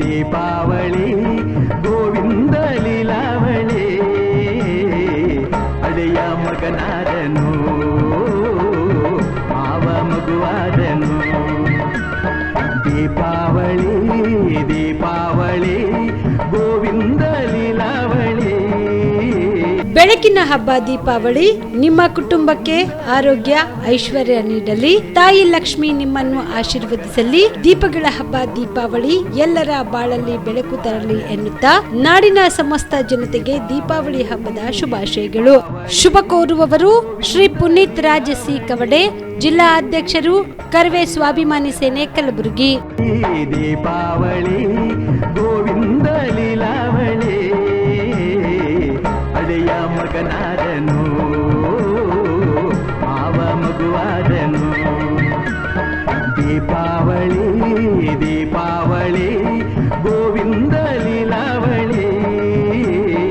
ದೀಪಾವಳಿ ಗೋವಿಂದ ಲೀಲಾವಳಿ. ಅಳೆಯ ಮಗನಾದನು. ಬೆಳಕಿನ ಹಬ್ಬ ದೀಪಾವಳಿ, ನಿಮ್ಮ ಕುಟುಂಬಕ್ಕೆ ಆರೋಗ್ಯ, ಐಶ್ವರ್ಯ ನೀಡಲಿ. ತಾಯಿ ಲಕ್ಷ್ಮಿ ನಿಮ್ಮನ್ನು ಆಶೀರ್ವದಿಸಲಿ. ದೀಪಗಳ ಹಬ್ಬ ದೀಪಾವಳಿ ಎಲ್ಲರ ಬಾಳಲ್ಲಿ ಬೆಳಕು ತರಲಿ ಎನ್ನುತ್ತಾ ನಾಡಿನ ಸಮಸ್ತ ಜನತೆಗೆ ದೀಪಾವಳಿ ಹಬ್ಬದ ಶುಭಾಶಯಗಳು. ಶುಭ ಕೋರುವವರು ಶ್ರೀ ಪುನೀತ್ ರಾಜ ಸಿ ಕವಡೆ, ಜಿಲ್ಲಾ ಅಧ್ಯಕ್ಷರು ಕರ್ವೆ ಸ್ವಾಭಿಮಾನಿ ಸೇನೆ ಕಲಬುರಗಿ. ದೀಪಾವಳಿ ಮಗನಾದನು ಮಾವ ಮಗುವಾದನು ದೀಪಾವಳಿ